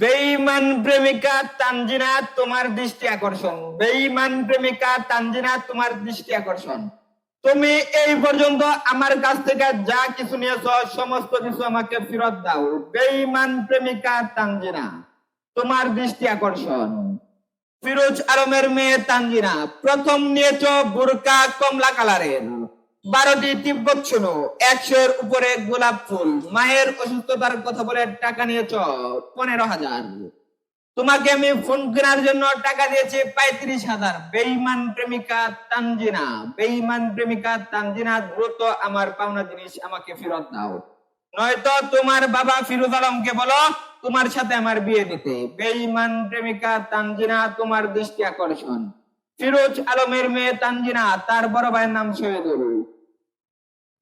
বেঈমান প্রেমিকা তানজিনা, তোমার দৃষ্টি আকর্ষণ। বেঈমান প্রেমিকা তানজিনা, তোমার দৃষ্টি আকর্ষণ। তুমি এই পর্যন্ত আমার কাছ থেকে যা কিছু নিয়েছ, সমস্ত কিছু আমাকে ফেরত দাও। বেঈমান প্রেমিকা তানজিনা, তোমার দৃষ্টি আকর্ষণ। ফিরোজ আলমের মেয়ে তানজিনা, প্রথম নিয়েছ বুরকা কমলা কালারের। বারোটি তিব্বত শুনো। একশোর উপরে গোলাপ ফুল। মায়ের অসুস্থতার কথা বলে টাকা নিয়েছ, পনেরো হাজার। তোমাকে আমি ফোন কেনার জন্য টাকা দিয়েছি, পঁয়ত্রিশ হাজার। বেইমান প্রেমিকা তানজিনা। বেইমান প্রেমিকা তানজিনা, দ্রুত আমার পাওনা জিনিস আমাকে ফেরত দাও। নয়তো তোমার বাবা ফিরোজ আলমকে বলো, তোমার সাথে আমার বিয়ে দিতে। বেইমান প্রেমিকা তানজিনা, তোমার দৃষ্টি আকর্ষণ। ফিরোজ আলমের মেয়ে তানজিনা, তার বড় ভাইয়ের নাম শহীদুল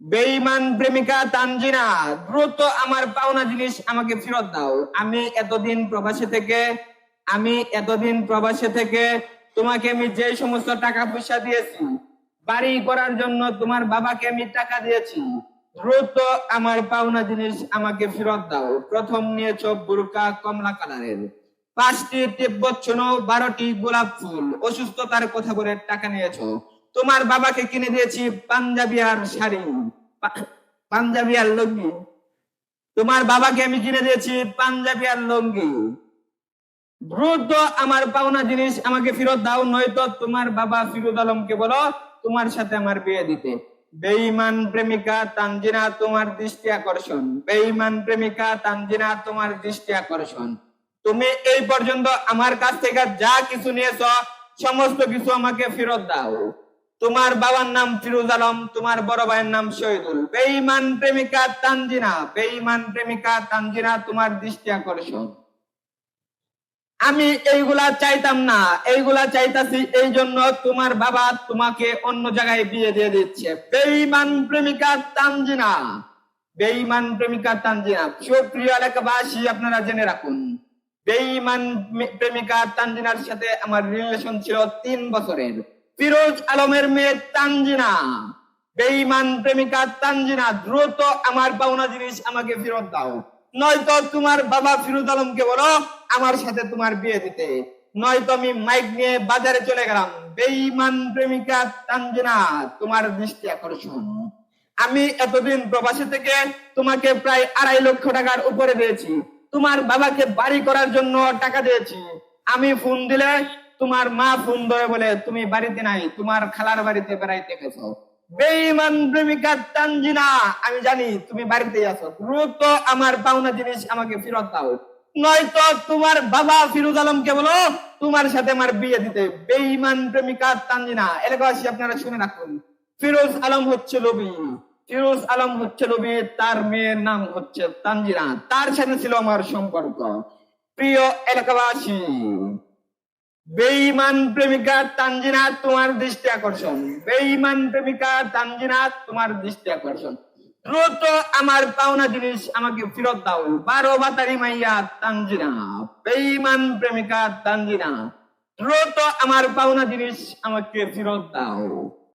বেইমান প্রেমিকা তানজিনা, দ্রুত আমার পাওনা জিনিস আমাকে ফেরত দাও। আমি এতদিন প্রবাসী থেকে, আমি এতদিন প্রবাসী থেকে তোমাকে আমি যে সমস্ত টাকা পয়সা দিয়েছি, বাড়ি করার জন্য তোমার বাবাকে আমি টাকা দিয়েছি, দ্রুত আমার পাওনা জিনিস আমাকে ফেরত দাও। প্রথম নিয়েছ বুরকা কমলা কালারের। পাঁচটি তিব্বত বারোটি গোলাপ ফুল। অসুস্থতার কথা বলে টাকা নিয়েছো। তোমার বাবাকে কিনে দিয়েছি পাঞ্জাবি আর শাড়ি। পাঞ্জাবি আর লুঙ্গি। তোমার বাবাকে আমি কিনে দিয়েছি পাঞ্জাবি আর লুঙ্গি। দ্রুত আমার পাওনা জিনিস আমাকে ফেরত দাও, নয়তো তোমার বাবা ফিরোজ আলমকে বলো তোমার সাথে আমার বিয়ে দিতে। বেঈমান প্রেমিকা, তানজিনা, তোমার দৃষ্টি আকর্ষণ। বেঈমান প্রেমিকা, তানজিনা, তোমার দৃষ্টি আকর্ষণ। তুমি এই পর্যন্ত আমার কাছ থেকে যা কিছু নিয়েছ, সমস্ত কিছু আমাকে ফেরত দাও। তোমার বাবার নাম ফিরোজ আলম, তোমার বড় ভাইয়ের নাম শহীদুল। বেঈমান প্রেমিকা তানজিনা, বেঈমান প্রেমিকা তানজিনা, তোমার দৃষ্টি আকর্ষণ। আমি এইগুলা চাইতাম না, এইগুলা চাইতাছি এই জন্য তোমার বাবা তোমাকে অন্য জায়গায় বিয়ে দিয়ে দিচ্ছে। বেঈমান প্রেমিকা তানজিনা, বেঈমান প্রেমিকা তানজিনা, সুপ্রিয় এলাকাবাসী, আপনারা জেনে রাখুন, বেঈমান প্রেমিকা তানজিনার সাথে আমার রিলেশন ছিল তিন বছরের। ফিরোজ আলমের মেয়ে তানজিনা। বেঈমান প্রেমিকা তানজিনা, দ্রুত আমার পাওনা জিনিস আমাকে ফেরত দাও। নয়তো তোমার বাবা ফিরোজ আলমকে বলো, আমার সাথে তোমার বিয়ে দিতে। নয়তো আমি মাইক নিয়ে বাজারে চলে গেলাম। বেঈমান প্রেমিকা তানজিনা, তোমার দৃষ্টি আকর্ষণ। আমি এতদিন প্রবাসী থেকে তোমাকে প্রায় আড়াই লক্ষ টাকার উপরে দিয়েছি। তোমার বাবাকে বাড়ি করার জন্য টাকা দিয়েছি। আমি ফোন দিলে তোমার মা ফোন ধরে বলে, তুমি বাড়িতে নাই, তোমার খালার বাড়িতে বেড়াইতে গেছো। বেঈমান প্রেমিকা তানজিনা, আমি জানি তুমি বাড়িতে আছো। দ্রুত আমার পাওনা জিনিস, আমাকে ফেরত দাও। নয়তো তোমার বাবা ফিরোজ আলমকে বলো, তোমার সাথে আমার বিয়ে দিতে। বেঈমান প্রেমিকা তানজিনা, এলাকাবাসী আপনারা শুনে রাখুন। ফিরোজ আলম হচ্ছে লবি ফিরোজ আলম হচ্ছে লবি তার মেয়ের নাম হচ্ছে তানজিনা। তার সাথে ছিল আমার সম্পর্ক। প্রিয় এলাকাবাসী বেঈমান প্রেমিকা তানজিনা, তোমার দৃষ্টি আকর্ষণ। বেঈমান প্রেমিকা তানজিনা, তোমার দৃষ্টি আকর্ষণ। দ্রুত আমার পাওনা জিনিস আমাকে ফেরত দাও। বারো বাতারি মাইয়া তানজিনা, বেঈমান প্রেমিকা তানজিনা। দ্রুত আমার পাওনা জিনিস আমাকে ফেরত দাও।